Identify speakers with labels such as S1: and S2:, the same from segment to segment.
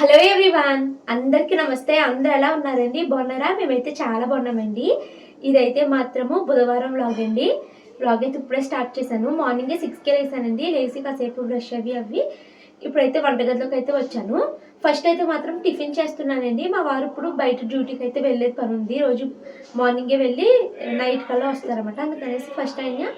S1: Hello everyone అందరికీ నమస్తే. అందరు ఎలా ఉన్నారండి? బాగున్నారా? మేమైతే చాలా బాగున్నామండి. ఇదైతే మాత్రము బుధవారం వ్లాగ్ అండి. వ్లాగ్ అయితే ఇప్పుడే స్టార్ట్ చేశాను. మార్నింగే సిక్స్కే లేసానండి. లేచి కాసేపు బ్రష్ అవి అవి. ఇప్పుడైతే వంటగదిలోకి అయితే వచ్చాను. ఫస్ట్ అయితే మాత్రం టిఫిన్ చేస్తున్నానండి. మా వారు ఇప్పుడు బయట డ్యూటీకి అయితే వెళ్ళేది పని ఉంది రోజు మార్నింగే వెళ్ళి నైట్ కల్లా వస్తారన్నమాట. అందుకనేసి ఫస్ట్ అయినా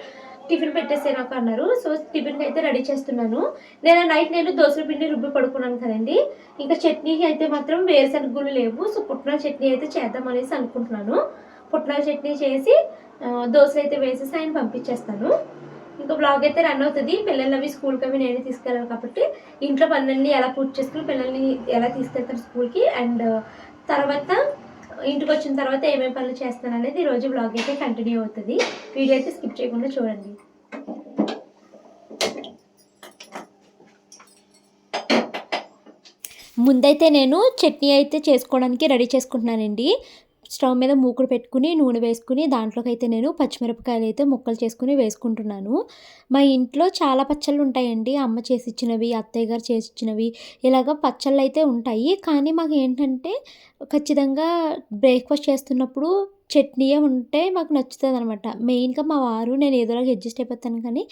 S1: టిఫిన్ పెట్టేసే నాకు అన్నారు. సో టిఫిన్కి అయితే రెడీ చేస్తున్నాను. నేను నైట్ నేను దోశల పిండి రుబ్బి పడుకున్నాను కదండి. ఇంకా చట్నీకి అయితే మాత్రం వేరుశనగలు లేవు. సో పుట్నాల చట్నీ అయితే చేద్దాం అనేసి అనుకుంటున్నాను. పుట్నాల చట్నీ చేసి ఆ, దోశలు అయితే వేసేసి ఆయన పంపించేస్తాను. ఇంకా బ్లాగ్ అయితే రన్ అవుతుంది. పిల్లలు అవి స్కూల్కి అవి నేనే తీసుకెళ్ళాలి కాబట్టి ఇంట్లో పనులన్నీ ఎలా పూర్తి చేసుకుని పిల్లల్ని ఎలా తీసుకెళ్తాను స్కూల్కి? అండ్ తర్వాత ఇంటికి వచ్చిన తర్వాత ఏమేమి పనులు చేస్తాను అనేది ఈరోజు బ్లాగ్ అయితే కంటిన్యూ అవుతుంది. వీడియో అయితే స్కిప్ చేయకుండా చూడండి. ముందైతే నేను చట్నీ అయితే చేసుకోవడానికి రెడీ చేసుకుంటున్నానండి. స్టవ్ మీద మూకుడు పెట్టుకుని నూనె వేసుకుని దాంట్లోకి అయితే నేను పచ్చిమిరపకాయలు అయితే ముక్కలు చేసుకుని వేసుకుంటున్నాను. మా ఇంట్లో చాలా పచ్చళ్ళు ఉంటాయండి అమ్మ చేసి ఇచ్చినవి అత్తయ్య గారు చేసి ఇచ్చినవి ఇలాగ పచ్చళ్ళు అయితే ఉంటాయి. కానీ మాకు ఏంటంటే ఖచ్చితంగా బ్రేక్ఫాస్ట్ చేస్తున్నప్పుడు చట్నీయే ఉంటే మాకు నచ్చుతుంది అనమాట మెయిన్గా మా వారు నేను ఏదోలాగా అడ్జస్ట్ అయిపోతాను కానీ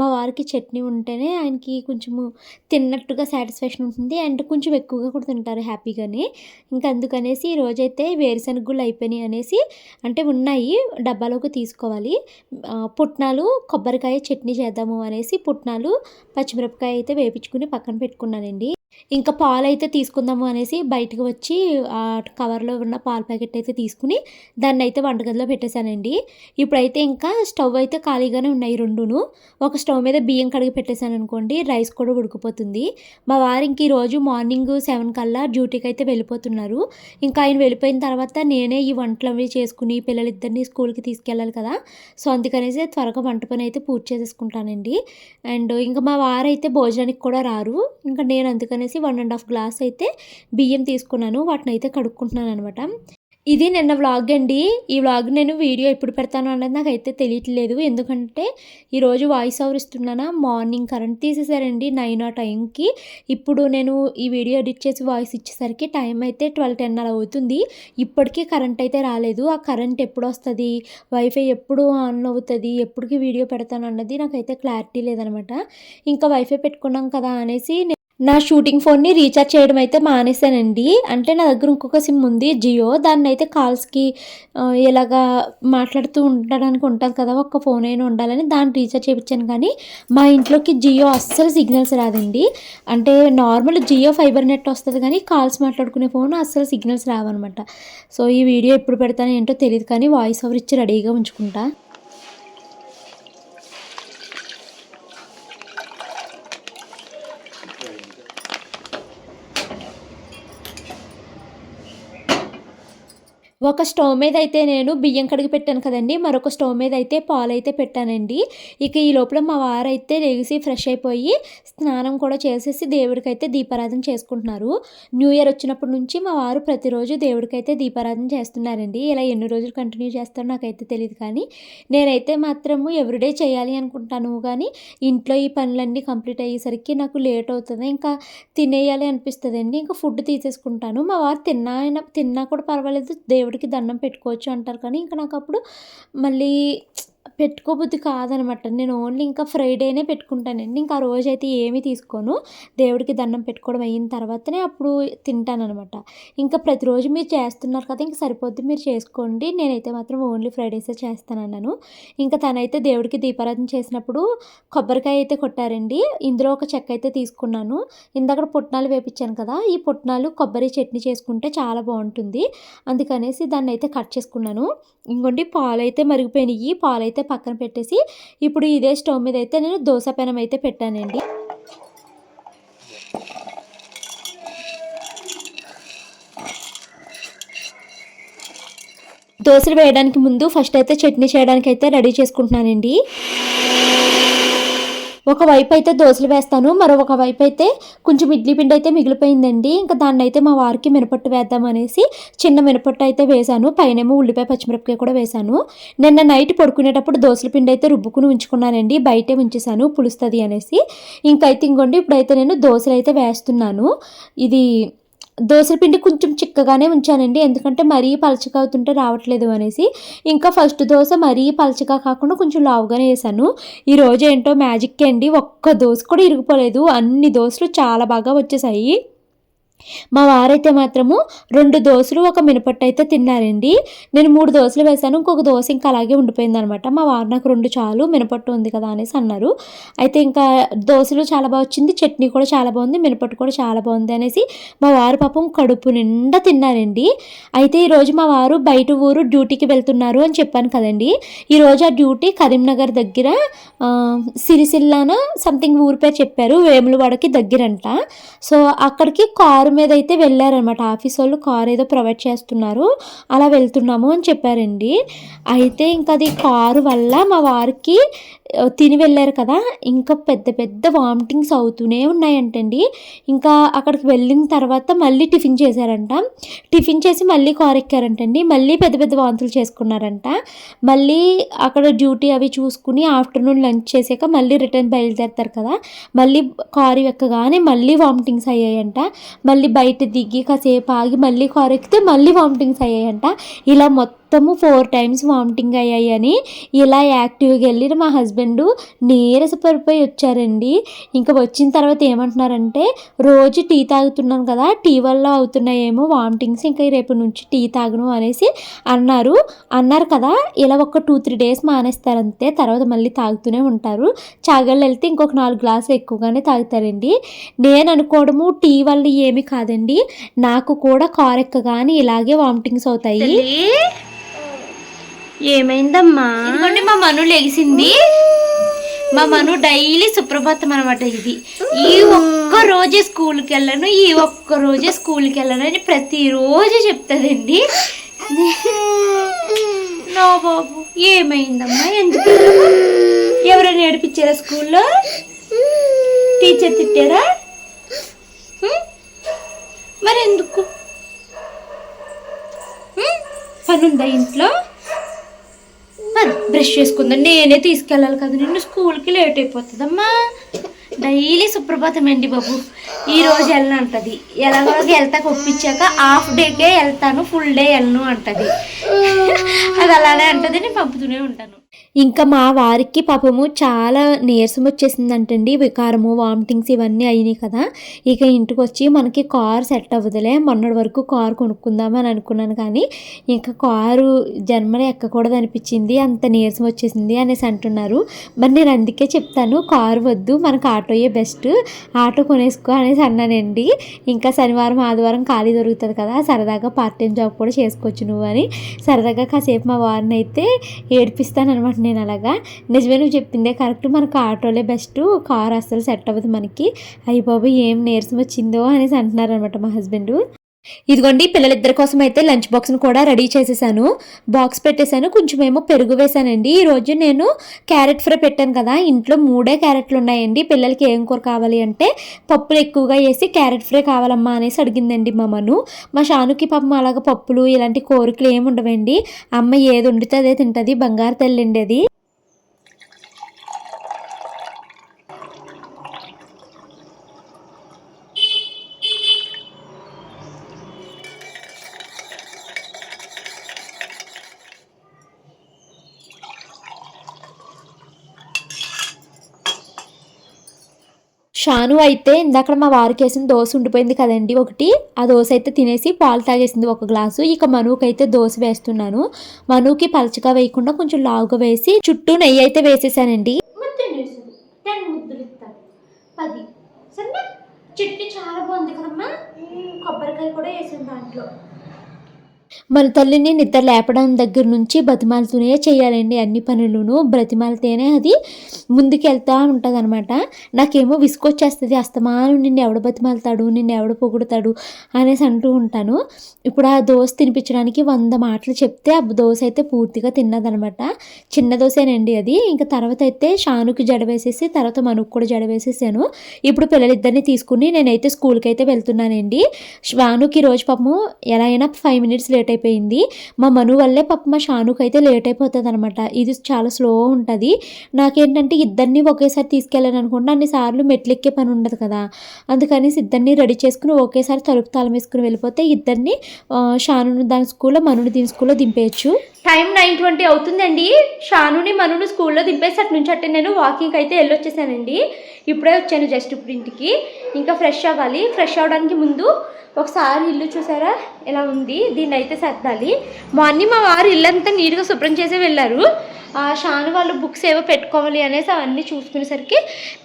S1: మా వారికి చట్నీ ఉంటేనే ఆయనకి కొంచెము తిన్నట్టుగా సాటిస్ఫాక్షన్ ఉంటుంది అండ్ కొంచెం ఎక్కువగా కూడా తింటారు హ్యాపీగానే. ఇంకా అందుకనేసి ఈ రోజైతే వేరుశనగుళ్ళు అయిపోయినాయి అనేసి అంటే ఉన్నాయి డబ్బాలోకి తీసుకోవాలి. పుట్నాలు కొబ్బరికాయ చట్నీ చేద్దాము అనేసి పుట్నాలు పచ్చిమిరపకాయ అయితే వేపించుకుని పక్కన పెట్టుకున్నానండి. ఇంకా పాలు అయితే తీసుకుందాము అనేసి బయటకు వచ్చి ఆ కవర్లో ఉన్న పాల ప్యాకెట్ అయితే తీసుకుని దాన్ని అయితే వంటగదిలో పెట్టేశానండి. ఇప్పుడైతే ఇంకా స్టవ్ అయితే ఖాళీగానే ఉన్నాయి రెండును. ఒక స్టవ్ మీద బియ్యం కడిగి పెట్టేశాను అనుకోండి రైస్ కూడా ఉడికిపోతుంది. మా వారు ఇంక ఈరోజు మార్నింగ్ సెవెన్ కల్లా డ్యూటీకి అయితే వెళ్ళిపోతున్నారు. ఇంకా ఆయన వెళ్ళిపోయిన తర్వాత నేనే ఈ వంటలు అవి చేసుకుని పిల్లలిద్దరిని స్కూల్కి తీసుకెళ్ళాలి కదా. సో అందుకనేసి త్వరగా వంట పని అయితే పూర్తి చేసేసుకుంటానండి. అండ్ ఇంకా మా వారు అయితే భోజనానికి కూడా రారు. ఇంకా నేను అనేసి వన్ అండ్ హాఫ్ గ్లాస్ అయితే బియ్యం తీసుకున్నాను. వాటిని అయితే కడుక్కుంటున్నాను అనమాట ఇది నిన్న వ్లాగ్ అండి. ఈ వ్లాగ్ నేను వీడియో ఎప్పుడు పెడతాను అన్నది నాకు అయితే తెలియట్లేదు. ఎందుకంటే ఈరోజు వాయిస్ ఓవర్ ఇస్తున్నానా? మార్నింగ్ కరెంట్ తీసేసారండి నైన్ ఆ టైంకి ఇప్పుడు నేను ఈ వీడియో ఎడిట్ చేసి వాయిస్ ఇచ్చేసరికి టైం అయితే ట్వెల్వ్ టెన్ అలా అవుతుంది. ఇప్పటికీ కరెంట్ అయితే రాలేదు. ఆ కరెంట్ ఎప్పుడు వస్తుంది? వైఫై ఎప్పుడు ఆన్ అవుతుంది? ఎప్పటికి వీడియో పెడతాను అన్నది నాకైతే క్లారిటీ లేదనమాట ఇంకా వైఫై పెట్టుకున్నాం కదా అనేసి నా షూటింగ్ ఫోన్ని రీఛార్జ్ చేయడం అయితే మానేశానండి. అంటే నా దగ్గర ఇంకొక సిమ్ ఉంది జియో దాన్ని అయితే కాల్స్కి ఇలాగా మాట్లాడుతూ ఉండడానికి ఉంటుంది కదా ఒక ఫోన్ అయినా ఉండాలని దాన్ని రీఛార్జ్ చేయించాను. కానీ మా ఇంట్లోకి జియో అస్సలు సిగ్నల్స్ రాదండి. అంటే నార్మల్ జియో ఫైబర్ నెట్ వస్తుంది కానీ కాల్స్ మాట్లాడుకునే ఫోన్ అస్సలు సిగ్నల్స్ రావన్నమాట. సో ఈ వీడియో ఎప్పుడు పెడతానో ఏంటో తెలియదు కానీ వాయిస్ ఓవర్ ఇచ్చి రెడీగా ఉంచుకుంటా. ఒక స్టవ్ మీద అయితే నేను బియ్యం కడిగి పెట్టాను కదండి. మరొక స్టవ్ మీద అయితే పాలు అయితే పెట్టానండి. ఇక ఈ లోపల మా వారు అయితే లేచి ఫ్రెష్ అయిపోయి స్నానం కూడా చేసేసి దేవుడికైతే దీపారాధన చేసుకుంటున్నారు. న్యూ ఇయర్ వచ్చినప్పటి నుంచి మా వారు ప్రతిరోజు దేవుడికైతే దీపారాధన చేస్తున్నారండి. ఇలా ఎన్ని రోజులు కంటిన్యూ చేస్తారో నాకైతే తెలియదు కానీ నేనైతే మాత్రము ఎవ్రీడే చేయాలి అనుకుంటాను. కానీ ఇంట్లో ఈ పనులన్నీ కంప్లీట్ అయ్యేసరికి నాకు లేట్ అవుతుంది. ఇంకా తినేయాలి అనిపిస్తుంది అండి ఇంకా ఫుడ్ తీసేసుకుంటాను. మా వారు తిన్నా తిన్నా కూడా పర్వాలేదు. దేవుడికి దండం పెట్టుకోవచ్చు అంటారు. కానీ ఇంకా నాకు అప్పుడు మళ్ళీ పెట్టుకోబుద్ధి కాదనమాట. నేను ఓన్లీ ఇంకా ఫ్రైడేనే పెట్టుకుంటానండి ఇంకా ఆ రోజు అయితే ఏమీ తీసుకోను. దేవుడికి దండం పెట్టుకోవడం అయిన తర్వాతనే అప్పుడు తింటానమాట ఇంకా ప్రతిరోజు మీరు చేస్తున్నారు కదా ఇంకా సరిపోద్ది మీరు చేసుకోండి. నేనైతే మాత్రం ఓన్లీ ఫ్రైడేసే చేస్తానన్నాను. ఇంకా తనైతే దేవుడికి దీపారాధన చేసినప్పుడు కొబ్బరికాయ అయితే కొట్టారండి. ఇందులో ఒక చెక్క అయితే తీసుకున్నాను. ఇందాక పుట్నాలు వేపించాను కదా ఈ పుట్నాలు కొబ్బరి చట్నీ చేసుకుంటే చాలా బాగుంటుంది. అందుకనేసి దాన్ని అయితే కట్ చేసుకున్నాను. ఇంకోండి పాలు అయితే మరిగిపోయినాయి. పాలు అయితే పక్కన పెట్టేసి ఇప్పుడు ఇదే స్టవ్ మీద అయితే నేను దోశ పెనం అయితే పెట్టానండి. దోశలు వేయడానికి ముందు ఫస్ట్ అయితే చట్నీ చేయడానికి అయితే రెడీ చేసుకుంటున్నానండి. ఒకవైపు అయితే దోశలు వేస్తాను మరొక వైపు అయితే కొంచెం ఇడ్లీ పిండి అయితే మిగిలిపోయిందండి. ఇంకా దాన్ని అయితే మా వారికి మినపట్టు వేద్దాం అనేసి చిన్న మినపట్టు అయితే వేశాను. పైనేమో ఉల్లిపాయ పచ్చిమిరపకాయ కూడా వేశాను. నిన్న నైట్ పడుకునేటప్పుడు దోశల పిండి అయితే రుబ్బుకుని ఉంచుకున్నానండి. బయటే ఉంచేసాను పులుస్తుంది అనేసి. ఇంకైతే ఇంకోండి ఇప్పుడైతే నేను దోశలు అయితే వేస్తున్నాను. ఇది పిండి కొంచెం చిక్కగానే ఉంచానండి. ఎందుకంటే మరీ పలచగా అవుతుంటే రావట్లేదు అనేసి. ఇంకా ఫస్ట్ దోశ మరీ పలచగా కాకుండా కొంచెం లావుగానే వేసాను. ఈ రోజు ఏంటో మ్యాజిక్ అండి. ఒక్క దోశ కూడా ఇరిగిపోలేదు అన్ని దోశలు చాలా బాగా వచ్చేసాయి. మా వారైతే మాత్రము రెండు దోశలు ఒక మినపట్టు అయితే తిన్నారండి. నేను మూడు దోశలు వేశాను ఇంకొక దోశ ఇంకా అలాగే ఉండిపోయింది అనమాట మా వారు నాకు రెండు చాలు మినపట్టు ఉంది కదా అనేసి అన్నారు. అయితే ఇంకా దోశలు చాలా బాగా వచ్చింది చట్నీ కూడా చాలా బాగుంది మినపట్టు కూడా చాలా బాగుంది అనేసి మా వారు పాపం కడుపు నిండా తిన్నారండి. అయితే ఈరోజు మా వారు బయట ఊరు డ్యూటీకి వెళ్తున్నారు అని చెప్పాను కదండి. ఈరోజు ఆ డ్యూటీ కరీంనగర్ దగ్గర సిరిసిల్లాన సంథింగ్ ఊరి పేరు చెప్పారు వేములవాడకి దగ్గరంట. సో అక్కడికి కారు మీద అయితే వెళ్ళారనమాట ఆఫీస్ వాళ్ళు కారు ఏదో ప్రొవైడ్ చేస్తున్నారు. అలా వెళ్తున్నాము అని చెప్పారండి. అయితే ఇంకా అది కారు వల్ల మా వారికి తిని వెళ్ళారు కదా. ఇంకా పెద్ద పెద్ద వామిటింగ్స్ అవుతూనే ఉన్నాయంటండి. ఇంకా అక్కడికి వెళ్ళిన తర్వాత మళ్ళీ టిఫిన్ చేశారంట. టిఫిన్ చేసి మళ్ళీ కారు ఎక్కారంటండి. మళ్ళీ పెద్ద పెద్ద వాంతులు చేసుకున్నారంట. మళ్ళీ అక్కడ డ్యూటీ అవి చూసుకుని ఆఫ్టర్నూన్ లంచ్ చేసాక మళ్ళీ రిటర్న్ బయలుదేరుతారు కదా. మళ్ళీ కారు ఎక్కగానే మళ్ళీ వామిటింగ్స్ అయ్యాయంట. మళ్ళీ మళ్ళీ బయట దిగి కాసేపు ఆగి మళ్ళీ కారు ఎక్కితే మళ్ళీ వామిటింగ్స్ అయ్యాయంట. ఇలా మొత్తం మొత్తము ఫోర్ టైమ్స్ వామిటింగ్ అయ్యాయని ఇలా యాక్టివ్గా వెళ్ళిన మా హస్బెండ్ నీరసపడిపోయి వచ్చారండి. ఇంకా వచ్చిన తర్వాత ఏమంటున్నారంటే రోజు టీ తాగుతున్నాను కదా టీ వల్ల అవుతున్నాయేమో వామిటింగ్స్ ఇంకా రేపు నుంచి టీ తాగను అనేసి అన్నారు. అన్నారు కదా ఇలా ఒక టూ త్రీ డేస్ మానేస్తారంతే తర్వాత మళ్ళీ తాగుతూనే ఉంటారు. చాగళ్ళు వెళ్తే ఇంకొక నాలుగు గ్లాసులు ఎక్కువగానే తాగుతారండి. నేను అనుకోవడము టీ వల్ల ఏమి కాదండి. నాకు కూడా కారు కానీ ఇలాగే వామిటింగ్స్ అవుతాయి.
S2: ఏమైందమ్మా?
S1: ఇదిగోండి మా మను లెగిసింది. మా మను డైలీ సుప్రభాతం అనమాట ఇది. ఈ ఒక్క రోజే స్కూల్కి వెళ్ళను ఈ ఒక్క రోజే స్కూల్కి వెళ్ళను అని ప్రతిరోజు చెప్తుందండి. నా బాబు ఏమైందమ్మా? ఎందుకు? ఎవరైనా ఏడిపించారా స్కూల్లో? టీచర్ తిట్టారా? మరి ఎందుకు పనుందా ఇంట్లో? బ్రష్ చేసుకుందాం. నేనే తీసుకెళ్ళాలి కదా. నిన్ను స్కూల్కి లేట్ అయిపోతుందమ్మా. డైలీ సుప్రభాతం అండి బాబు. ఈ రోజు వెళ్ళను అంటది. ఎలాగోలాగా వెళ్తాక ఒప్పించాక హాఫ్ డేకే వెళ్తాను ఫుల్ డే వెళ్ళను అంటది. అది అలానే అంటది నేను పంపుతూనే ఉంటాను. ఇంకా మా వారికి పాపము చాలా నీరసం వచ్చేసిందంటండి. వికారము వామిటింగ్స్ ఇవన్నీ అయినాయి కదా. ఇక ఇంటికి వచ్చి మనకి కార్ సెట్ అవ్వదులే. మొన్నటి వరకు కార్ కొనుక్కుందామని అనుకున్నాను కానీ ఇంకా కారు జన్మలో ఎక్కకూడదు అనిపించింది. అంత నీరసం వచ్చేసింది అనేసి అంటున్నారు. మరి నేను అందుకే చెప్తాను కారు వద్దు మనకు ఆటోయే బెస్ట్. ఆటో కొనేసుకో అనేసి అన్నానండి. ఇంకా శనివారం ఆదివారం ఖాళీ దొరుకుతుంది కదా సరదాగా పార్ట్ టైం జాబ్ కూడా చేసుకోవచ్చు నువ్వు అని. సరదాగా కాసేపు మా వారిని అయితే ఏడిపిస్తాను అనమాట నేను అలాగా. నిజమే నువ్వు చెప్పిందే కరెక్ట్ మనకు ఆటోలే బెస్ట్ కార్ అస్సలు సెట్ అవ్వదు మనకి. అయ్యి బాబు ఏం నీరసం వచ్చిందో అనేసి అంటున్నారు అనమాట మా హస్బెండ్ ఇదిగోండి పిల్లలిద్దరి కోసం అయితే లంచ్ బాక్స్ని కూడా రెడీ చేసేసాను. బాక్స్ పెట్టేశాను కొంచెం ఏమో పెరుగు వేసానండి ఈరోజు నేను క్యారెట్ ఫ్రై పెట్టాను కదా ఇంట్లో మూడే క్యారెట్లు ఉన్నాయండి. పిల్లలకి ఏం కూర కావాలి అంటే పప్పులు ఎక్కువగా వేసి క్యారెట్ ఫ్రై కావాలమ్మా అనేసి అడిగిందండి మా మను. మా షానుకి పాపం అలాగ పప్పులు ఇలాంటి కోరికలు ఏమి ఉండవండి. అమ్మ ఏది వండితే అదే తింటుంది బంగారు తల్లి అది. షాను అయితే ఇందాక మా వారికి వేసిన దోశ ఉండిపోయింది కదండి ఒకటి. ఆ దోశ అయితే తినేసి పాలు తాగేసింది ఒక గ్లాసు. ఇక మనువుకి అయితే దోశ వేస్తున్నాను. మనువుకి పలచగా వేయకుండా కొంచెం లావుగా వేసి చుట్టూ నెయ్యి అయితే వేసేసానండి. చట్నీ చాలా బాగుంది కదమ్మా? కొబ్బరికాయ కూడా వేసాను దాంట్లో. మన తల్లిని నిద్ర లేపడం దగ్గర నుంచి బతిమాలతోనే చేయాలండి అన్ని పనులను. బ్రతిమాలితేనే అది ముందుకెళ్తా ఉంటుంది అనమాట నాకేమో విసుకొచ్చేస్తుంది అస్తమానం నిన్ను ఎవడ బతిమాలతాడు? నిన్ను ఎవడ పొగుడతాడు? అనేసి అంటూ ఉంటాను. ఇప్పుడు ఆ దోశ తినిపించడానికి వంద మాటలు చెప్తే ఆ దోశ అయితే పూర్తిగా తిన్నదనమాట చిన్న దోశేనండి అది. ఇంకా తర్వాత అయితే షానుకి జడ వేసేసి తర్వాత మనకు కూడా జడ వేసేసాను ఇప్పుడు పిల్లలిద్దరిని తీసుకుని నేనైతే స్కూల్కి అయితే వెళ్తున్నానండి. షానుకి రోజు పాపము ఎలా అయినా ఫైవ్ మినిట్స్ లేట్ లేట్ అయిపోయింది. మా మను వల్లే పాప మా షానుకి అయితే లేట్ అయిపోతుంది అనమాట ఇది చాలా స్లో ఉంటుంది. నాకేంటంటే ఇద్దరిని ఒకేసారి తీసుకెళ్ళాను అనుకుంటే అన్నిసార్లు మెట్లు ఎక్కే పని ఉండదు కదా. అందుకని ఇద్దరిని రెడీ చేసుకుని ఒకేసారి తలుపు తాళం వేసుకుని వెళ్ళిపోతే ఇద్దరిని షానుని దాని స్కూల్లో మనుని దీని స్కూల్లో దింపేయచ్చు. టైం నైన్ ట్వంటీ అవుతుందండి. షానుని మనుని స్కూల్లో దింపేసి అటు నుంచి అట్టే నేను వాకింగ్ అయితే వెళ్ళొచ్చేసానండి. ఇప్పుడే వచ్చాను జస్ట్ ఇప్పుడు ఇంటికి. ఇంకా ఫ్రెష్ అవ్వాలి. ఫ్రెష్ అవ్వడానికి ముందు ఒకసారి ఇల్లు చూసారా? ఎలా ఉంది? దీన్ని అయితే సర్దాలి. మార్నింగ్ మా వారు ఇల్లంతా నీట్గా శుభ్రం చేసే వెళ్ళారు. ఆ షాను వాళ్ళు బుక్స్ ఏవో పెట్టుకోవాలి అనేసి అవన్నీ చూసుకునేసరికి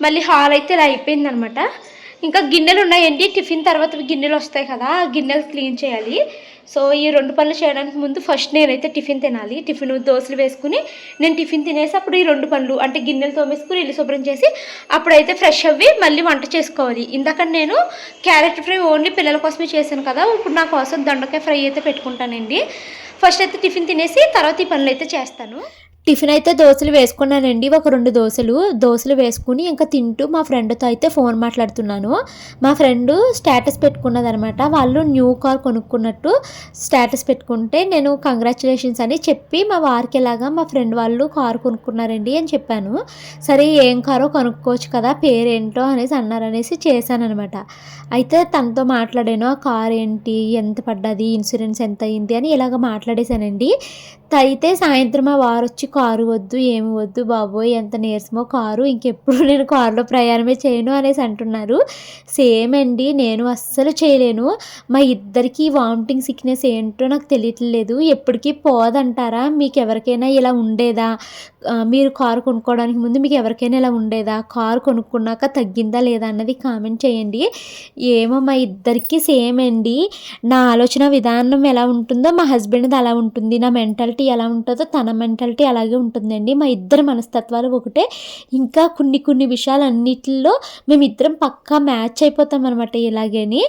S1: మళ్ళీ హాల్ అయితే ఇలా అయిపోయిందనమాట. ఇంకా గిన్నెలు ఉన్నాయండి టిఫిన్ తర్వాత గిన్నెలు వస్తాయి కదా ఆ గిన్నెలు క్లీన్ చేయాలి. సో ఈ రెండు పనులు చేయడానికి ముందు ఫస్ట్ నేనైతే టిఫిన్ తినాలి. టిఫిన్ దోశలు వేసుకుని నేను టిఫిన్ తినేసి అప్పుడు ఈ రెండు పనులు అంటే గిన్నెలు తోమేసుకుని ఇల్లు శుభ్రం చేసి అప్పుడైతే ఫ్రెష్ అవ్వి మళ్ళీ వంట చేసుకోవాలి. ఇందాక నేను క్యారెట్ ఫ్రై ఓన్లీ పిల్లల కోసమే చేశాను కదా ఇప్పుడు నా కోసం దొండకాయ ఫ్రై అయితే పెట్టుకుంటానండి. ఫస్ట్ అయితే టిఫిన్ తినేసి తర్వాత ఈ పనులు అయితే చేస్తాను. టిఫిన్ అయితే దోశలు వేసుకున్నానండి. ఒక రెండు దోశలు దోశలు వేసుకుని ఇంకా తింటూ మా ఫ్రెండ్తో అయితే ఫోన్ మాట్లాడుతున్నాను. మా ఫ్రెండ్ స్టేటస్ పెట్టుకున్నదనమాట. వాళ్ళు న్యూ కార్ కొనుక్కున్నట్టు స్టేటస్ పెట్టుకుంటే నేను కంగ్రాచులేషన్స్ అని చెప్పి మా వారికి ఎలాగా మా ఫ్రెండ్ వాళ్ళు కారు కొనుక్కున్నారండి అని చెప్పాను. సరే ఏం కారో కొనుక్కోవచ్చు కదా పేరేంటో అనేసి అన్నారనేసి చేశానఅనమాట అయితే తనతో మాట్లాడాను ఆ కార్ ఏంటి? ఎంత పడ్డది? ఇన్సూరెన్స్ ఎంత అయింది? అని ఇలాగ మాట్లాడేశానండి. అయితే సాయంత్రం మా వారు వచ్చి కారు వద్దు ఏమి వద్దు బాబోయ్ ఎంత నీరసమో కారు ఇంకెప్పుడు నేను కారులో ప్రయాణమే చేయను అనేసి అంటున్నారు. సేమ్ అండి నేను అస్సలు చేయలేను. మా ఇద్దరికి వామిటింగ్ సిక్నెస్ ఏంటో నాకు తెలియట్లేదు. ఎప్పటికీ పోదంటారా? మీకు ఎవరికైనా ఇలా ఉండేదా? మీరు కారు కొనుక్కోవడానికి ముందు మీకు ఎవరికైనా ఇలా ఉండేదా? కారు కొనుక్కున్నాక తగ్గిందా లేదా అన్నది కామెంట్ చేయండి. ఏమో మా ఇద్దరికి సేమ్ అండి. నా ఆలోచన విధానం ఎలా ఉంటుందో మా హస్బెండ్ది అలా ఉంటుంది నా మెంటాలిటీ ఎలా ఉంటుందో తన మెంటాలిటీ అలాగే ఉంటుందండి. మా ఇద్దరి మనస్తత్వాలు ఒకటే. ఇంకా కొన్ని కొన్ని విషయాలు అన్నిటిలో మేమిద్దరం పక్కా మ్యాచ్ అయిపోతాం అనమాట ఇలాగని.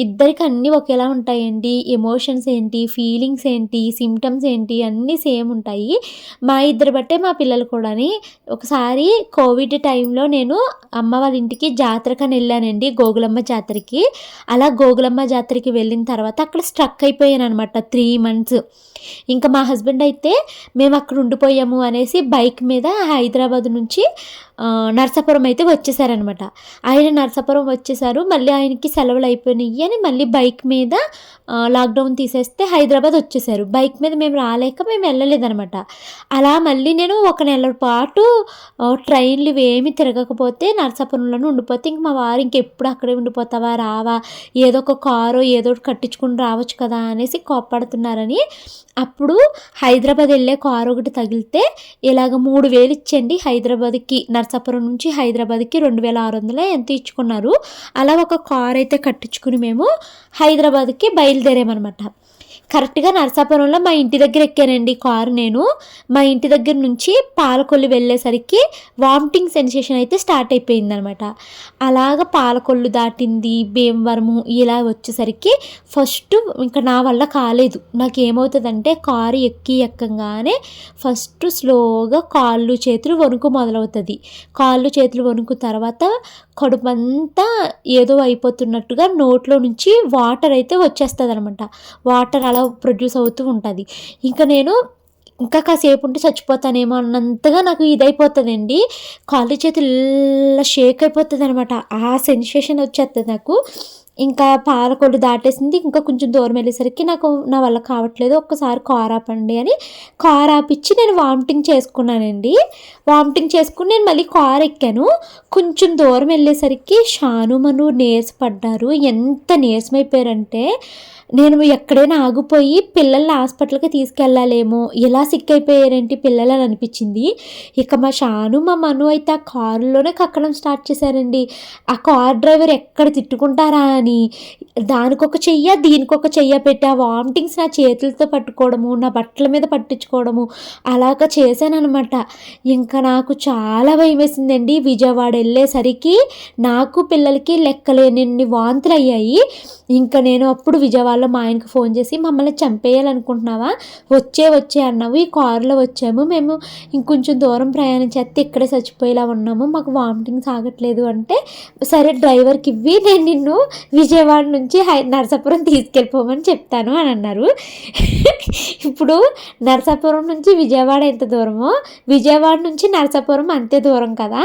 S1: ఇద్దరికి అన్నీ ఒకేలా ఉంటాయండి. ఎమోషన్స్ ఏంటి? ఫీలింగ్స్ ఏంటి? సిమ్టమ్స్ ఏంటి? అన్నీ సేమ్ ఉంటాయి. మా ఇద్దరు బట్టే మా పిల్లలు కూడాని. ఒకసారి కోవిడ్ టైంలో నేను అమ్మ వాళ్ళ ఇంటికి జాతరకని వెళ్ళానండి గోగులమ్మ జాతరకి. అలా గోగులమ్మ జాతరకి వెళ్ళిన తర్వాత అక్కడ స్ట్రక్ అయిపోయాను అనమాట త్రీ మంత్స్. ఇంకా మా హస్బెండ్ అయితే మేము అక్కడ ఉండిపోయాము అనేసి బైక్ మీద హైదరాబాద్ నుంచి నర్సాపురం అయితే వచ్చేసారనమాట ఆయన నర్సాపురం వచ్చేసారు. మళ్ళీ ఆయనకి సెలవులు అయిపోయినాయి అని మళ్ళీ బైక్ మీద లాక్డౌన్ తీసేస్తే హైదరాబాద్ వచ్చేసారు. బైక్ మీద మేము రాలేక మేము వెళ్ళలేదనమాట అలా మళ్ళీ నేను ఒక నెల పాటు ట్రైన్లు ఏమి తిరగకపోతే నర్సాపురంలోనే ఉండిపోతే ఇంక మా వారు ఇంకెప్పుడు అక్కడే ఉండిపోతావా రావా ఏదో ఒక కారు ఏదో ఒకటి కట్టించుకుని రావచ్చు కదా అనేసి కోప్పడుతున్నారని అప్పుడు హైదరాబాద్ వెళ్ళే కారు ఒకటి తగిలితే ఇలాగ మూడు వేలు ఇచ్చండి హైదరాబాద్కి నర్సాపురం నుంచి హైదరాబాద్కి రెండు వేల ఆరు వందలు ఎంత ఇచ్చుకున్నారు? అలా ఒక కార్ అయితే కట్టించుకుని మేము హైదరాబాద్కి బయలుదేరామన్నమాట. కరెక్ట్గా నరసాపురంలో మా ఇంటి దగ్గర ఎక్కానండి కారు నేను. మా ఇంటి దగ్గర నుంచి పాలకొల్లు వెళ్ళేసరికి వామిటింగ్ సెన్సేషన్ అయితే స్టార్ట్ అయిపోయింది అనమాట అలాగ పాలకొల్లు దాటింది భీమవరము ఇలా వచ్చేసరికి ఫస్ట్ ఇంకా నా వల్ల కాలేదు. నాకు ఏమవుతుందంటే కారు ఎక్కి ఎక్కంగానే ఫస్ట్ స్లోగా కాళ్ళు చేతులు వణుకు మొదలవుతుంది. కాళ్ళు చేతులు వణుకు తర్వాత కడుపంతా ఏదో అయిపోతున్నట్టుగా నోట్లో నుంచి వాటర్ అయితే వచ్చేస్తుంది అనమాట వాటర్ అలా ప్రొడ్యూస్ అవుతూ ఉంటుంది. ఇంకా నేను ఇంకా కాసేపు ఉంటే చచ్చిపోతానేమో అన్నంతగా నాకు ఇదైపోతుందండి. కాళ్ళు చేతులు షేక్ అయిపోతుంది అనమాట ఆ సెన్సేషన్ వచ్చేస్తుంది నాకు. ఇంకా పాలకొల్లు దాటేసింది. ఇంకా కొంచెం దూరం వెళ్ళేసరికి నాకు నా వల్ల కావట్లేదు. ఒక్కసారి కార్ ఆపండి అని కార్ ఆపిచ్చి నేను వామిటింగ్ చేసుకున్నానండి. వామిటింగ్ చేసుకుని నేను మళ్ళీ కార్ ఎక్కాను. కొంచెం దూరం వెళ్ళేసరికి షాను మను నీరసపడ్డారు. ఎంత నీరసమైపోయారంటే నేను ఎక్కడైనా ఆగిపోయి పిల్లల్ని హాస్పిటల్కి తీసుకెళ్ళాలేమో ఇలా సిక్ అయిపోయారేంటి పిల్లలు అని అనిపించింది. ఇక మా షాను మా మను అయితే ఆ కారులోనే కక్కడం స్టార్ట్ చేశారండి. ఆ కార్ డ్రైవర్ ఎక్కడ తిట్టుకుంటారా అని. దానికొక చెయ్య దీనికొక చెయ్య పెట్టి ఆ వామిటింగ్స్ నా చేతులతో పట్టుకోవడము నా బట్టల మీద పట్టించుకోవడము అలాగ చేశానఅనమాట ఇంకా నాకు చాలా భయం వేసిందండి విజయవాడ వెళ్ళేసరికి నాకు పిల్లలకి లెక్కలేనిన్ని వాంతులు అయ్యాయి ఇంకా నేను అప్పుడు విజయవాడలో మా ఆయనకు ఫోన్ చేసి మమ్మల్ని చంపేయాలనుకుంటున్నావా? వచ్చే వచ్చే అన్నావు. ఈ కారులో వచ్చాము. మేము ఇంకొంచెం దూరం ప్రయాణం చేస్తే ఇక్కడే చచ్చిపోయేలా ఉన్నాము. మాకు వామిటింగ్స్ ఆగట్లేదు అంటే సరే డ్రైవర్కి ఇవ్వి. నేను నిన్ను విజయవాడ నుంచి హై నరసాపురం తీసుకెళ్ళిపోమని చెప్తాను అని అన్నారు. ఇప్పుడు నరసాపురం నుంచి విజయవాడ ఎంత దూరమో విజయవాడ నుంచి నరసాపురం అంతే దూరం కదా.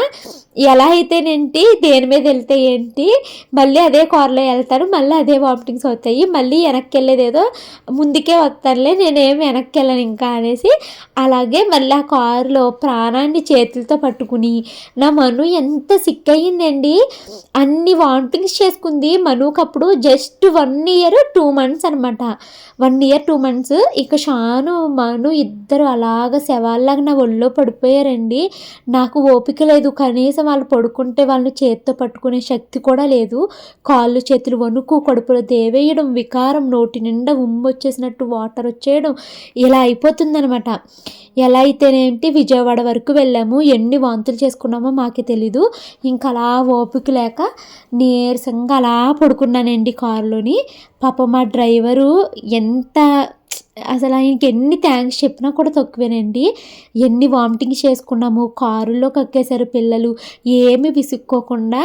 S1: ఎలా అయితేనేంటి దేని మీద వెళ్తే ఏంటి మళ్ళీ అదే కారులో వెళ్తారు. మళ్ళీ అదే వామిటింగ్స్ అవుతాయి. మళ్ళీ వెనక్కి వెళ్ళేది ఏదో ముందుకే వస్తానులే నేనేం వెనక్కి వెళ్ళను ఇంకా అనేసి అలాగే మళ్ళీ ఆ కారులో ప్రాణాన్ని చేతులతో పట్టుకుని నా మను ఎంత సిక్ అయ్యిందండి. అన్ని వామిటింగ్స్ చేసుకుంది. మనుకప్పుడు just one year two months అనమాట. One year two months. ఇక షాను మను ఇద్దరు అలాగ శవాల్లాగా నా ఒళ్ళో పడిపోయారండి. నాకు ఓపిక లేదు. కనీసం వాళ్ళు పడుకుంటే వాళ్ళని చేతితో పట్టుకునే శక్తి కూడా లేదు. కాళ్ళు చేతులు వణుకు కడుపులో దేవేయడం వికారం నోటి నిండా ఉమ్మొచ్చేసినట్టు వాటర్ వచ్చేయడం ఇలా అయిపోతుందనమాట ఎలా అయితేనేంటి విజయవాడ వరకు వెళ్ళాము. ఎన్ని వాంతులు చేసుకున్నామో మాకే తెలీదు. ఇంకా అలా ఓపిక లేక నీరసంగా అలా పడుకున్నానండి కారులోని. పాప మా డ్రైవరు ఎంత అసలు ఆయనకి ఎన్ని థ్యాంక్స్ చెప్పినా కూడా తక్కువేనండి. ఎన్ని వామిటింగ్స్ చేసుకున్నాము కారులో కక్కేశారు పిల్లలు ఏమి విసుక్కోకుండా.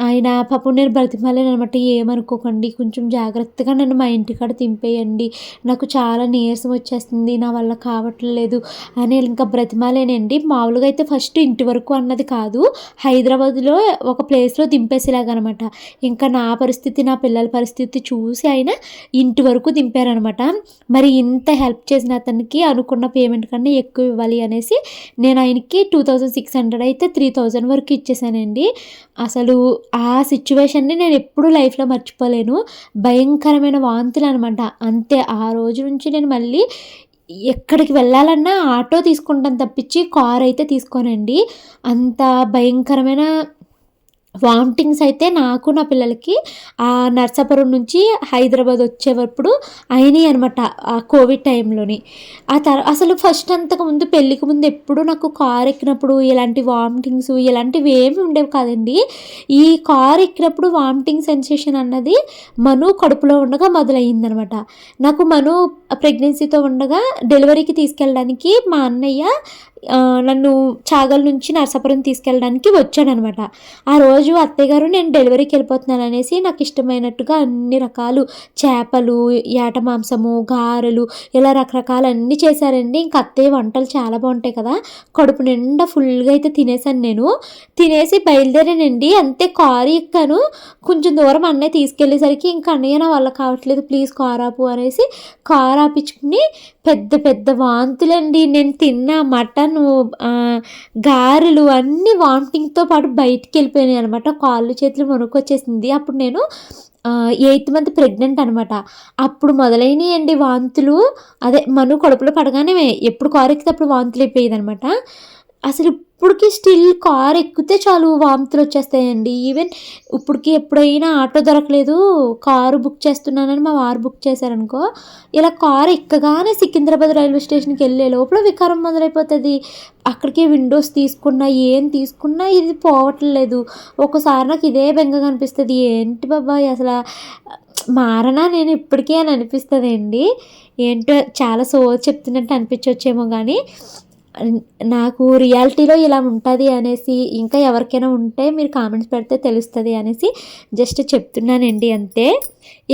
S1: ఆయన పాపం నేను బ్రతిమాలేను అనమాట ఏమనుకోకండి. కొంచెం జాగ్రత్తగా నన్ను మా ఇంటికాడ దింపేయండి. నాకు చాలా నీరసం వచ్చేస్తుంది నా వల్ల కావట్లేదు అని ఇంకా బ్రతిమాలేనండి. మామూలుగా అయితే ఫస్ట్ ఇంటి వరకు అన్నది కాదు హైదరాబాద్లో ఒక ప్లేస్లో దింపేసేలాగనమాట. ఇంకా నా పరిస్థితి నా పిల్లల పరిస్థితి చూసి ఆయన ఇంటి వరకు దింపారనమాట. మరి ఇంత హెల్ప్ చేసిన అతనికి అనుకున్న పేమెంట్ కన్నా ఎక్కువ ఇవ్వాలి అనేసి నేను ఆయనకి టూ థౌజండ్ సిక్స్ హండ్రెడ్ అయితే త్రీ థౌజండ్ వరకు ఇచ్చేసానండి. అసలు ఆ సిచ్యువేషన్ని నేను ఎప్పుడూ లైఫ్లో మర్చిపోలేను. భయంకరమైన వాంతులు అనమాట అంతే ఆ రోజు నుంచి నేను మళ్ళీ ఎక్కడికి వెళ్ళాలన్నా ఆటో తీసుకుంటాను తప్పించి కార్ అయితే తీసుకోనండి. అంత భయంకరమైన వామిటింగ్స్ అయితే నాకు నా పిల్లలకి ఆ నర్సాపురం నుంచి హైదరాబాద్ వచ్చేటప్పుడు అయినాయి అనమాట ఆ కోవిడ్ టైంలోని. ఆ తర్వాత అసలు ఫస్ట్ అంతకు ముందు పెళ్ళికి ముందు ఎప్పుడు నాకు కార్ ఎక్కినప్పుడు ఇలాంటి వామిటింగ్స్ ఇలాంటివి ఏమి ఉండేవి కాదండి. ఈ కార్ ఎక్కినప్పుడు వామిటింగ్ సెన్సేషన్ అన్నది మను కడుపులో ఉండగా మొదలయ్యిందనమాట నాకు మను ప్రెగ్నెన్సీతో ఉండగా డెలివరీకి తీసుకెళ్ళడానికి మా అన్నయ్య నన్ను చాగల్ నుంచి నరసాపురం తీసుకెళ్ళడానికి వచ్చాడనమాట. ఆ రోజు అత్తయ్య గారు నేను డెలివరీకి వెళ్ళిపోతున్నాను అనేసి నాకు ఇష్టమైనట్టుగా అన్ని రకాలు చేపలు ఏట మాంసము గారెలు ఇలా రకరకాలు అన్నీ చేశారండి. ఇంక అత్తయ్య వంటలు చాలా బాగుంటాయి కదా కడుపు నిండా ఫుల్గా అయితే తినేసాను నేను. తినేసి బయలుదేరానండి. అంతే కారు ఎక్కాను. కొంచెం దూరం అన్నయ్య తీసుకెళ్ళేసరికి ఇంకా అన్నయ్య నా వల్ల కావట్లేదు ప్లీజ్ కారాపు ఆపు అనేసి కారు ఆపించుకుని పెద్ద పెద్ద వాంతులండి. నేను తిన్న మటన్ గారెలు అన్నీ వామిటింగ్తో పాటు బయటికి వెళ్ళిపోయినాయి అనమాట కాళ్ళు చేతులు వణుకొచ్చేసింది. అప్పుడు నేను ఎయిత్ మంత్ ప్రెగ్నెంట్ అనమాట అప్పుడు మొదలైనవి వాంతులు. అదే మను కడుపులో పడగానే ఎప్పుడు కారు ఎక్కితే అప్పుడు వాంతులు అయిపోయేది అనమాట అసలు ఇప్పటికి స్టిల్ కార్ ఎక్కితే చాలు వాంతులు వచ్చేస్తాయండి. ఈవెన్ ఇప్పటికి ఎప్పుడైనా ఆటో దొరకలేదు కారు బుక్ చేస్తున్నానని మా వారు బుక్ చేశారనుకో ఇలా కారు ఎక్కగానే సికింద్రాబాద్ రైల్వే స్టేషన్కి వెళ్ళే లోపల వికారం మొదలైపోతుంది. అక్కడికి విండోస్ తీసుకున్నా ఏం తీసుకున్నా ఇది పోవట్లేదు. ఒకసారి నాకు ఇదే బెంగ కనిపిస్తుంది. ఏంటి బాబాయ్ అసలు? మారనా నేను ఇప్పటికీ అని అనిపిస్తుంది అండి ఏంటో చాలా సో చెప్తున్నట్టు అనిపించవచ్చేమో కానీ నాకు రియాలిటీలో ఇలా ఉంటుంది అనేసి ఇంకా ఎవరికైనా ఉంటే మీరు కామెంట్స్ పెడితే తెలుస్తుంది అనేసి జస్ట్ చెప్తున్నానండి అంతే.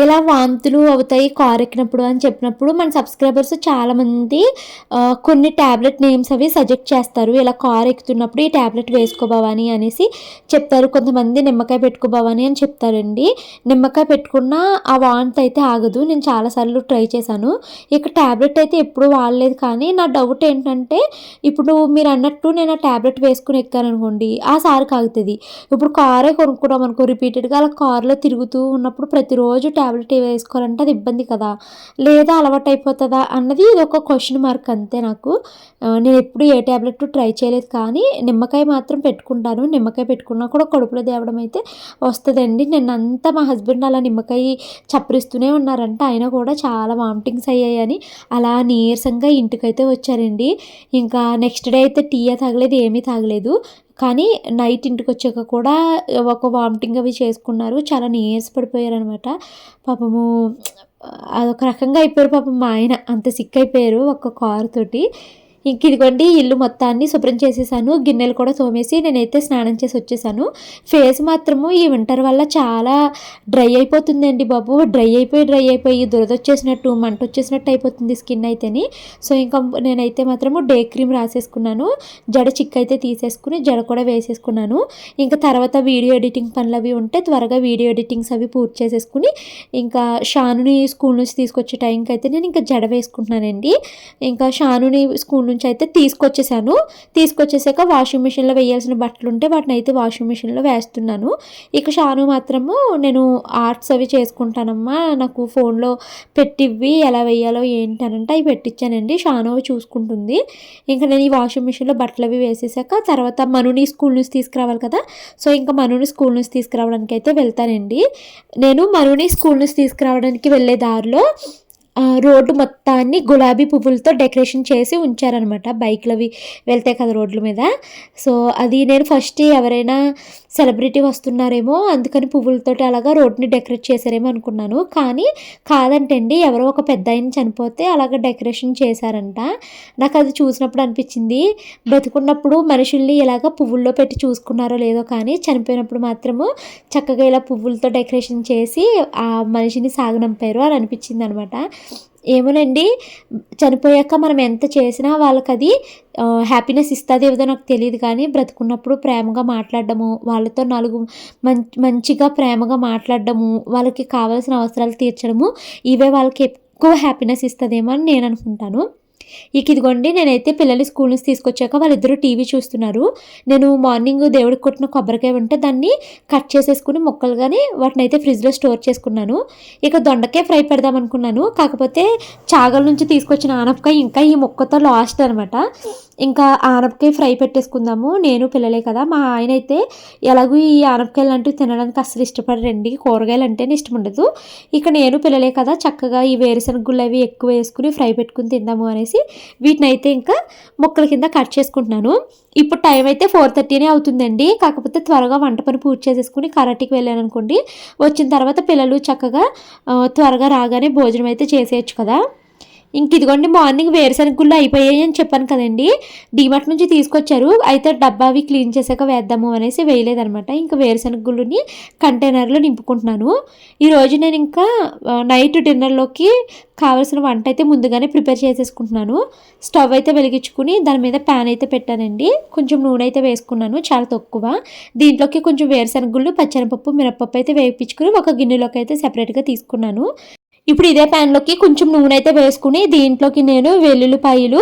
S1: ఇలా వాంతులు అవుతాయి కార్ ఎక్కినప్పుడు అని చెప్పినప్పుడు మన సబ్స్క్రైబర్స్ చాలామంది కొన్ని ట్యాబ్లెట్ నేమ్స్ అవి సజెక్ట్ చేస్తారు. ఇలా కార్ ఎక్కుతున్నప్పుడు ఈ ట్యాబ్లెట్ వేసుకోబావని అనేసి చెప్తారు. కొంతమంది నిమ్మకాయ పెట్టుకోబావని అని చెప్తారండి. నిమ్మకాయ పెట్టుకున్న ఆ వాంత్ అయితే ఆగదు. నేను చాలాసార్లు ట్రై చేశాను. ఇక ట్యాబ్లెట్ అయితే ఎప్పుడు వాడలేదు కానీ నా డౌట్ ఏంటంటే ఇప్పుడు మీరు అన్నట్టు నేను ఆ ట్యాబ్లెట్ వేసుకుని ఎక్కాను అనుకోండి ఆ సార్ కాగుతుంది. ఇప్పుడు కారే కొనుక్కున్నాం అనుకో రిపీటెడ్గా అలా కార్లో తిరుగుతూ ఉన్నప్పుడు ప్రతిరోజు ట్యాబ్లెట్ వేసుకోవాలంటే అది ఇబ్బంది కదా. లేదా అలవాటు అయిపోతుందా అన్నది ఇది ఒక క్వశ్చన్ మార్క్ అంతే నాకు. నేను ఎప్పుడు ఏ ట్యాబ్లెట్ ట్రై చేయలేదు కానీ నిమ్మకాయ మాత్రం పెట్టుకుంటాను. నిమ్మకాయ పెట్టుకున్నా కూడా కడుపులో తేవడం అయితే వస్తుందండి. నేను అంతా మా హస్బెండ్ అలా నిమ్మకాయ చప్పరిస్తూనే ఉన్నారంట. ఆయన కూడా చాలా వామిటింగ్స్ అయ్యాయని అలా నీరసంగా ఇంటికైతే వచ్చారండి. ఇంకా నెక్స్ట్ డే అయితే టీ తాగలేదు ఏమీ తాగలేదు. కానీ నైట్ ఇంటికి వచ్చాక కూడా ఒక వామిటింగ్ అవి చేసుకున్నారు. చాలా నీరస పడిపోయారు అనమాట పాపము అదొక రకంగా అయిపోయారు పాపం మా ఆయన. అంత సిక్ అయిపోయారు ఒక కారు తోటి. ఇంక ఇదిగోండి ఇల్లు మొత్తాన్ని శుభ్రం చేసేసాను. గిన్నెలు కూడా తోమేసి నేనైతే స్నానం చేసి వచ్చేసాను. ఫేస్ మాత్రము ఈ వింటర్ వల్ల చాలా డ్రై అయిపోతుందండి బాబు. డ్రై అయిపోయి డ్రై అయిపోయి దురద వచ్చేసినట్టు మంట వచ్చేసినట్టు అయిపోతుంది స్కిన్ అయితేని. సో ఇంకా నేనైతే మాత్రము డే క్రీమ్ రాసేసుకున్నాను. జడ చిక్ అయితే తీసేసుకుని జడ కూడా వేసేసుకున్నాను. ఇంకా తర్వాత వీడియో ఎడిటింగ్ పనులు అవి ఉంటే త్వరగా వీడియో ఎడిటింగ్స్ అవి పూర్తి చేసేసుకుని ఇంకా షానుని స్కూల్ నుంచి తీసుకొచ్చే టైంకి అయితే నేను ఇంకా జడ వేసుకుంటున్నానండి. ఇంకా షానుని స్కూల్ నుంచి నుంచి అయితే తీసుకొచ్చేసాను. తీసుకొచ్చేసాక వాషింగ్ మిషన్లో వేయాల్సిన బట్టలు ఉంటే వాటిని అయితే వాషింగ్ మిషన్లో వేస్తున్నాను. ఇక షాను మాత్రము నేను ఆర్ట్స్ అవి చేసుకుంటానమ్మా. నాకు ఫోన్లో పెట్టివ్వి ఎలా వేయాలో ఏంటి అని అంటే అవి పెట్టించానండి షాను అవి చూసుకుంటుంది. ఇంకా నేను ఈ వాషింగ్ మిషన్లో బట్టలు అవి వేసేసాక తర్వాత మనుని స్కూల్ నుంచి తీసుకురావాలి కదా. సో ఇంకా మనుని స్కూల్ నుంచి తీసుకురావడానికి అయితే వెళ్తానండి. నేను మనుని స్కూల్ నుంచి తీసుకురావడానికి వెళ్ళే దారిలో రోడ్డు మొత్తాన్ని గులాబీ పువ్వులతో డెకరేషన్ చేసి ఉంచారనమాట బైక్లు అవి వెళ్తాయి కదా రోడ్ల మీద. సో అది నేను ఫస్ట్ ఎవరైనా సెలబ్రిటీ వస్తున్నారేమో అందుకని పువ్వులతోటి అలాగా రోడ్ని డెకరేట్ చేశారేమో అనుకున్నాను. కానీ కాదంటండి ఎవరో ఒక పెద్ద ఆయన చనిపోతే అలాగ డెకరేషన్ చేశారంట. నాకు అది చూసినప్పుడు అనిపించింది బ్రతుకున్నప్పుడు మనుషుల్ని ఇలాగ పువ్వుల్లో పెట్టి చూసుకున్నారో లేదో కానీ చనిపోయినప్పుడు మాత్రము చక్కగా ఇలా పువ్వులతో డెకరేషన్ చేసి ఆ మనిషిని సాగనంపారు అని అనిపించింది అనమాట ఏమోనండి? చనిపోయాక మనం ఎంత చేసినా వాళ్ళకి అది హ్యాపీనెస్ ఇస్తుంది ఏదో నాకు తెలియదు కానీ బ్రతుకున్నప్పుడు ప్రేమగా మాట్లాడడము వాళ్ళతో నాలుగు మంచి మంచిగా ప్రేమగా మాట్లాడడము వాళ్ళకి కావాల్సిన అవసరాలు తీర్చడము ఇవే వాళ్ళకి ఎక్కువ హ్యాపీనెస్ ఇస్తుందేమో అని నేను అనుకుంటాను. ఇక ఇదిగోండి నేనైతే పిల్లలు స్కూల్ నుంచి తీసుకొచ్చాక వాళ్ళిద్దరూ టీవీ చూస్తున్నారు. నేను మార్నింగ్ దేవుడికి కొట్టిన కొబ్బరికాయ ఉంటే దాన్ని కట్ చేసేసుకుని ముక్కలుగానే వాటిని అయితే ఫ్రిడ్జ్లో స్టోర్ చేసుకున్నాను. ఇక దొండకాయ ఫ్రై పెడదాం అనుకున్నాను కాకపోతే చాగల నుంచి తీసుకొచ్చిన ఆనపకాయ ఇంకా ఈ ముక్కతో లాస్ట్ అనమాట ఇంకా ఆనపకాయ ఫ్రై పెట్టేసుకుందాము. నేను పిల్లలే కదా మా ఆయన అయితే ఎలాగూ ఈ ఆనపకాయలు అంటూ తినడానికి అసలు ఇష్టపడరండి. కూరగాయలు అంటేనే ఇష్టం ఉండదు. ఇక నేను పిల్లలే కదా చక్కగా ఈ వేరుశనగ గుళ్ళు అవి ఎక్కువ వేసుకుని ఫ్రై పెట్టుకుని తిందాము అనేసి వీటిని అయితే ఇంకా ముక్కల కింద కట్ చేసుకుంటున్నాను. ఇప్పుడు టైం అయితే ఫోర్ థర్టీనే అవుతుందండి. కాకపోతే త్వరగా వంట పని పూర్తి చేసేసుకుని కరాటికి వెళ్ళాను అనుకోండి. వచ్చిన తర్వాత పిల్లలు చక్కగా త్వరగా రాగానే భోజనం అయితే చేసేయచ్చు కదా. ఇంక ఇదిగోండి మార్నింగ్ వేరుశనగ గుళ్ళు అయిపోయాయి అని చెప్పాను కదండి. డీమార్ట్ నుంచి తీసుకొచ్చారు. అయితే డబ్బా అవి క్లీన్ చేశాక వేద్దాము అనేసి వేయలేదనమాట ఇంకా వేరుశనగ గుళ్ళుని కంటైనర్లో నింపుకుంటున్నాను. ఈరోజు నేను ఇంకా నైట్ డిన్నర్లోకి కావాల్సిన వంట అయితే ముందుగానే ప్రిపేర్ చేసేసుకుంటున్నాను. స్టవ్ అయితే వెలిగించుకుని దాని మీద ప్యాన్ అయితే పెట్టానండి. కొంచెం నూనె అయితే వేసుకున్నాను చాలా తక్కువ. దీంట్లోకి కొంచెం వేరుశనగుళ్ళు పచ్చనపప్పు మినపప్పు అయితే వేయించుకుని ఒక గిన్నెలోకి అయితే సెపరేట్గా తీసుకున్నాను. ఇప్పుడు ఇదే ప్యాన్లోకి కొంచెం నూనె అయితే వేసుకుని దీంట్లోకి నేను వెల్లుల్లిపాయలు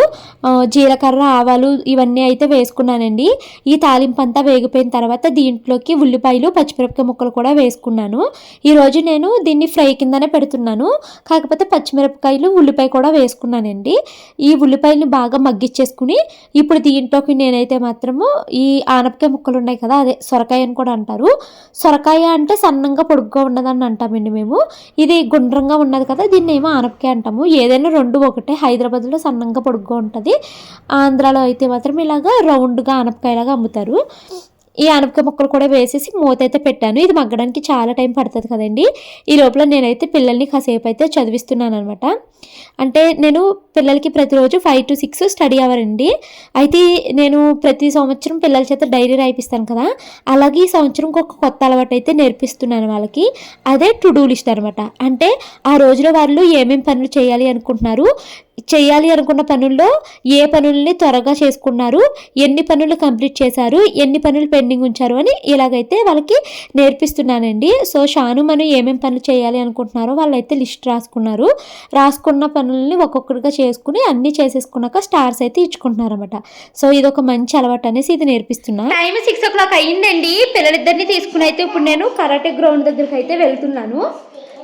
S1: జీలకర్ర ఆవాలు ఇవన్నీ అయితే వేసుకున్నానండి. ఈ తాలింపు అంతా వేగిపోయిన తర్వాత దీంట్లోకి ఉల్లిపాయలు పచ్చిమిరపకాయ ముక్కలు కూడా వేసుకున్నాను. ఈరోజు నేను దీన్ని ఫ్రై కిందనే పెడుతున్నాను. కాకపోతే పచ్చిమిరపకాయలు ఉల్లిపాయ కూడా వేసుకున్నానండి. ఈ ఉల్లిపాయలు బాగా మగ్గిచ్చేసుకుని ఇప్పుడు దీంట్లోకి నేనైతే మాత్రము ఈ ఆనపకాయ ముక్కలు ఉన్నాయి కదా అదే సొరకాయ అని కూడా అంటారు. సొరకాయ అంటే సన్నంగా పొడుగ్గా ఉన్నదని అంటామండి మేము. ఇది గుండ్రంగా ఉన్న ఉన్నది కదా దీన్ని ఏమో ఆనపకాయ అంటాము. ఏదైనా రెండు ఒకటే హైదరాబాద్లో సన్నంగా పొడుగ్గా ఉంటుంది. ఆంధ్రాలో అయితే మాత్రం ఇలాగా రౌండ్గా ఆనపకాయలాగా అమ్ముతారు. ఈ అనపక ముక్కలు కూడా వేసేసి మూత అయితే పెట్టాను. ఇది మగ్గడానికి చాలా టైం పడుతుంది కదండి. ఈ లోపల నేనైతే పిల్లల్ని కాసేపు అయితే చదివిస్తున్నాను అనమాట అంటే నేను పిల్లలకి ప్రతిరోజు five to six study hour అండి. అయితే నేను ప్రతి సంవత్సరం పిల్లల చేత డైరీ రాయిపిస్తాను కదా. అలాగే ఈ సంవత్సరం ఒక కొత్త అలవాటు అయితే నేర్పిస్తున్నాను వాళ్ళకి. అదే టు డూ లిస్ట్ అనమాట అంటే ఆ రోజులో వాళ్ళు ఏమేమి పనులు చేయాలి అనుకుంటున్నారు? చేయాలి అనుకున్న పనుల్లో ఏ పనుల్ని త్వరగా చేసుకున్నారు ఎన్ని పనులు కంప్లీట్ చేశారు ఎన్ని పనులు పెండింగ్ ఉంచారు అని ఇలాగైతే వాళ్ళకి నేర్పిస్తున్నానండి. సో షాను మనం ఏమేమి పనులు చేయాలి అనుకుంటున్నారో వాళ్ళైతే లిస్ట్ రాసుకున్నారు. రాసుకున్న పనుల్ని ఒక్కొక్కటిగా చేసుకుని అన్నీ చేసేసుకున్నాక స్టార్స్ అయితే ఇచ్చుకుంటున్నారు అనమాట సో ఇది ఒక మంచి అలవాటు అనేసి ఇది నేర్పిస్తున్నా. టైం సిక్స్ ఓ క్లాక్ అయ్యిందండి పిల్లలిద్దరిని తీసుకుని అయితే ఇప్పుడు నేను కరాటే గ్రౌండ్ దగ్గరికి అయితే వెళ్తున్నాను.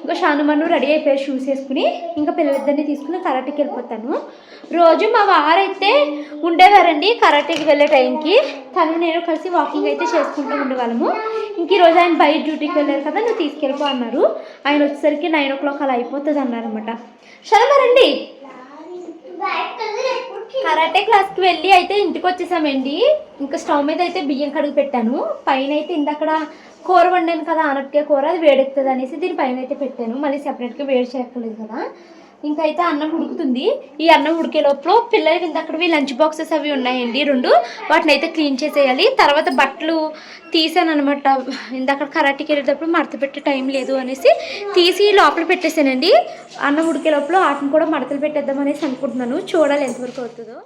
S1: ఇంకా షానుమను రెడీ అయిపోయారు షూస్ వేసుకుని. ఇంకా పిల్లలిద్దరిని తీసుకుని కరాటేకి వెళ్ళిపోతాను. రోజు మా వారైతే ఉండేవారండి కరాటేకి వెళ్ళే టైంకి. తను నేను కలిసి వాకింగ్ అయితే చేసుకుంటూ ఉండేవాళ్ళము. ఇంక ఈరోజు ఆయన బయట డ్యూటీకి వెళ్ళారు కదా నువ్వు తీసుకెళ్ళిపో అన్నారు. ఆయన వచ్చేసరికి నైన్ ఓ క్లాక్ అలా అయిపోతుంది అన్నారు అనమాట షానుమ
S2: కరాటే క్లాస్కి
S1: కరాటే క్లాస్కి వెళ్ళి అయితే ఇంటికి వచ్చేసామండి. ఇంకా స్టవ్ మీద అయితే బియ్యం కడుగు పెట్టాను. పైన అయితే ఇందక్కడ కూర వండాను కదా అనపకాయ కూర అది వేడెక్కుతుంది అనేసి దీని పైన అయితే పెట్టాను. మళ్ళీ సెపరేట్గా వేడి చేయక్కర్లేదు కదా. ఇంకా అయితే అన్నం ఉడుకుతుంది. ఈ అన్నం ఉడికే లోపల పిల్లలకి ఇంతక్కడవి లంచ్ బాక్సెస్ అవి ఉన్నాయండి రెండు. వాటిని అయితే క్లీన్ చేసేయాలి. తర్వాత బట్టలు తీసాను అనమాట ఇందాక కరాటీకి వెళ్ళేటప్పుడు మడత పెట్టే టైం లేదు అనేసి తీసి లోపల పెట్టేసానండి అన్నం ఉడికే లోపల వాటిని కూడా మడతలు పెట్టేద్దాం అనేసి అనుకుంటున్నాను. చూడాలి ఎంతవరకు అవుతుందో.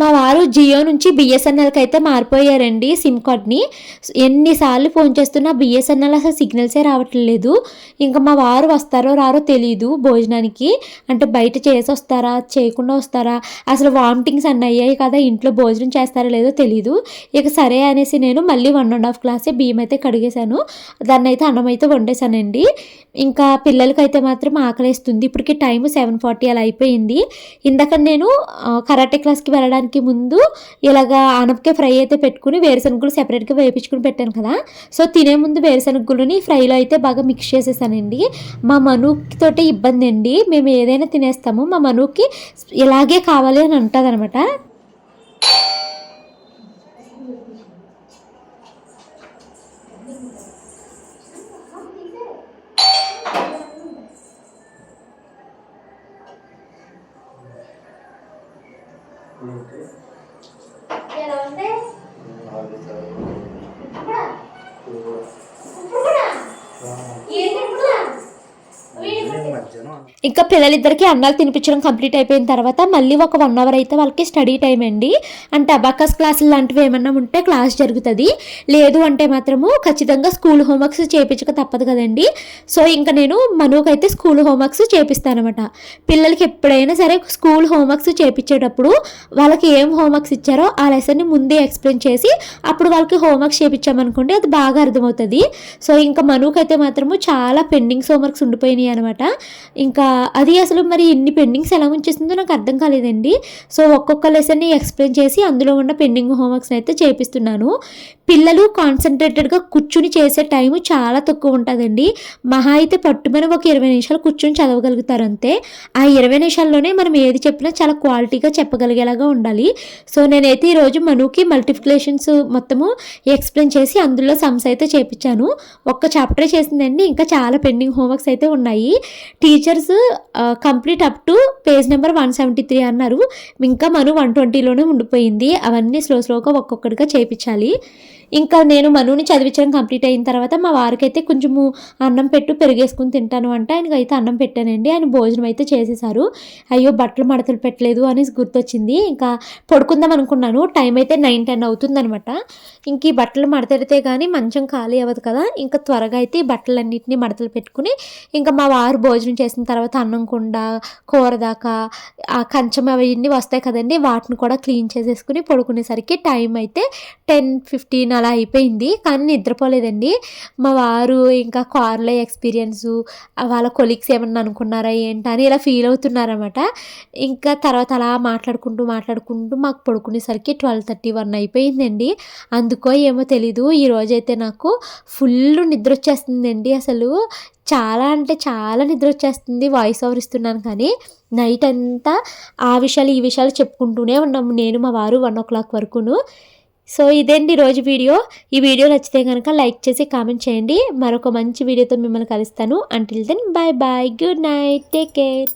S1: మా వారు జియో నుంచి బిఎస్ఎన్ఎల్కి అయితే మారిపోయారండి సిమ్ కార్డ్ని. ఎన్నిసార్లు ఫోన్ చేస్తున్నా బిఎస్ఎన్ఎల్ అసలు సిగ్నల్సే రావట్లేదు. ఇంకా మా వారు వస్తారో రారో తెలియదు భోజనానికి. అంటే బయట చేసి వస్తారా చేయకుండా వస్తారా? అసలు వామిటింగ్స్ అన్నీ అయ్యాయి కదా ఇంట్లో భోజనం చేస్తారో లేదో తెలియదు ఇక సరే అనేసి నేను మళ్ళీ వన్ అండ్ హాఫ్ గ్లాసే బియ్యం అయితే కడిగేశాను. దాన్ని అయితే అన్నం అయితే వండేసానండి ఇంకా పిల్లలకైతే మాత్రం ఆకలేస్తుంది. ఇప్పటికి టైం సెవెన్ ఫార్టీ అలా అయిపోయింది. ఇందాక నేను కరాటే క్లాస్కి వెళ్ళడానికి ముందు ఇలాగా ఆనపకాయ ఫ్రై అయితే పెట్టుకుని వేరుశనగలు సెపరేట్గా వేపించుకుని పెట్టాను కదా. సో తినే ముందు వేరుశనగలని ఫ్రైలో అయితే బాగా మిక్స్ చేసేసానండి. మా మనుకి తోటే ఇబ్బంది అండి. మేము ఏదైనా తినేస్తాము. మా మనుకి ఇలాగే కావాలి అని అంటుంది అనమాట పిల్లలిద్దరికి అన్నాలు తినిపించడం కంప్లీట్ అయిపోయిన తర్వాత మళ్ళీ ఒక వన్ అవర్ అయితే వాళ్ళకి స్టడీ టైం అండి. అంటే అబాకస్ క్లాసులు లాంటివి ఏమన్నా ఉంటే క్లాస్ జరుగుతుంది. లేదు అంటే మాత్రము ఖచ్చితంగా స్కూల్ హోంవర్క్స్ చేయించక తప్పదు కదండి. సో ఇంకా నేను మనుకైతే స్కూల్ హోంవర్క్స్ చేపిస్తానమాట. పిల్లలకి ఎప్పుడైనా సరే స్కూల్ హోంవర్క్స్ చేపించేటప్పుడు వాళ్ళకి ఏం హోంవర్క్స్ ఇచ్చారో ఆ లెసన్ని ముందే ఎక్స్ప్లెయిన్ చేసి అప్పుడు వాళ్ళకి హోంవర్క్స్ చేపించామనుకోండి అది బాగా అర్థమవుతుంది. సో ఇంకా మనుకైతే మాత్రము చాలా పెండింగ్స్ హోంవర్క్స్ ఉండిపోయినాయి అనమాట ఇంకా అది అసలు మరి ఎన్ని పెండింగ్స్ ఎలా ఉంచేసిందో నాకు అర్థం కాలేదండి. సో ఒక్కొక్క లెసన్ని ఎక్స్ప్లెయిన్ చేసి అందులో ఉన్న పెండింగ్ హోంవర్క్స్ అయితే చేపిస్తున్నాను. పిల్లలు కాన్సన్ట్రేటెడ్గా కూర్చుని చేసే టైం చాలా తక్కువ ఉంటుందండి. మహా అయితే పట్టుమని ఒక ఇరవై నిమిషాలు కూర్చొని చదవగలుగుతారు అంతే. ఆ ఇరవై నిమిషాల్లోనే మనం ఏది చెప్పినా చాలా క్వాలిటీగా చెప్పగలిగేలాగా ఉండాలి. సో నేనైతే ఈరోజు మనుకి మల్టిప్లికేషన్స్ మొత్తము ఎక్స్ప్లెయిన్ చేసి అందులో సమ్స్ అయితే చేపించాను ఒక్క చాప్టరే చేసిందండి. ఇంకా చాలా పెండింగ్ హోంవర్క్స్ అయితే ఉన్నాయి. Teachers complete up to page number one seventy three అన్నారు. ఇంకా మనం వన్ ట్వంటీలోనే ఉండిపోయింది. అవన్నీ స్లో స్లోగా ఒక్కొక్కటిగా చేపించాలి. ఇంకా నేను మనుని చదివించడం కంప్లీట్ అయిన తర్వాత మా వారికైతే కొంచెము అన్నం పెట్టు పెరిగేసుకుని తింటాను అంటే ఆయనకి అయితే అన్నం పెట్టానండి. ఆయన భోజనం అయితే చేసేసారు అయ్యో బట్టలు మడతలు పెట్టలేదు అనేసి గుర్తొచ్చింది. ఇంకా పడుకుందాం అనుకున్నాను. టైం అయితే నైన్ టెన్ అవుతుందనమాట ఇంక ఈ బట్టలు మడతెడితే కానీ మంచం ఖాళీ అవ్వదు కదా. ఇంకా త్వరగా అయితే ఈ బట్టలన్నింటినీ మడతలు పెట్టుకుని ఇంకా మా వారు భోజనం చేసిన తర్వాత అన్నం కుండ కూర దాకా ఆ కంచం అవన్నీ వస్తాయి కదండి. వాటిని కూడా క్లీన్ చేసేసుకుని పడుకునేసరికి టైం అయితే టెన్ ఫిఫ్టీన్ అలా అలా అయిపోయింది. కానీ నిద్రపోలేదండి. మా వారు ఇంకా కార్లో ఎక్స్పీరియన్స్ వాళ్ళ కొలీగ్స్ ఏమన్నా అనుకున్నారా ఏంటి అని ఇలా ఫీల్ అవుతున్నారన్నమాట. ఇంకా తర్వాత అలా మాట్లాడుకుంటూ మాట్లాడుకుంటూ మాకు పడుకునేసరికి ట్వెల్వ్ థర్టీ వన్ అయిపోయిందండి. అందుకో ఏమో తెలీదు. ఈరోజైతే నాకు ఫుల్ నిద్ర వచ్చేస్తుందండి అసలు. చాలా అంటే చాలా నిద్ర వచ్చేస్తుంది వాయిస్ ఓవర్ ఇస్తున్నాను కానీ నైట్ అంతా ఆ విషయాలు ఈ విషయాలు చెప్పుకుంటూనే ఉన్నాము. నేను మా వారు వన్ ఓ క్లాక్ వరకును. సో ఇదేండి రోజు వీడియో? ఈ వీడియో నచ్చితే కనుక లైక్ చేసి కామెంట్ చేయండి. మరొక మంచి వీడియోతో మిమ్మల్ని కలుస్తాను. Until then bye bye good night take care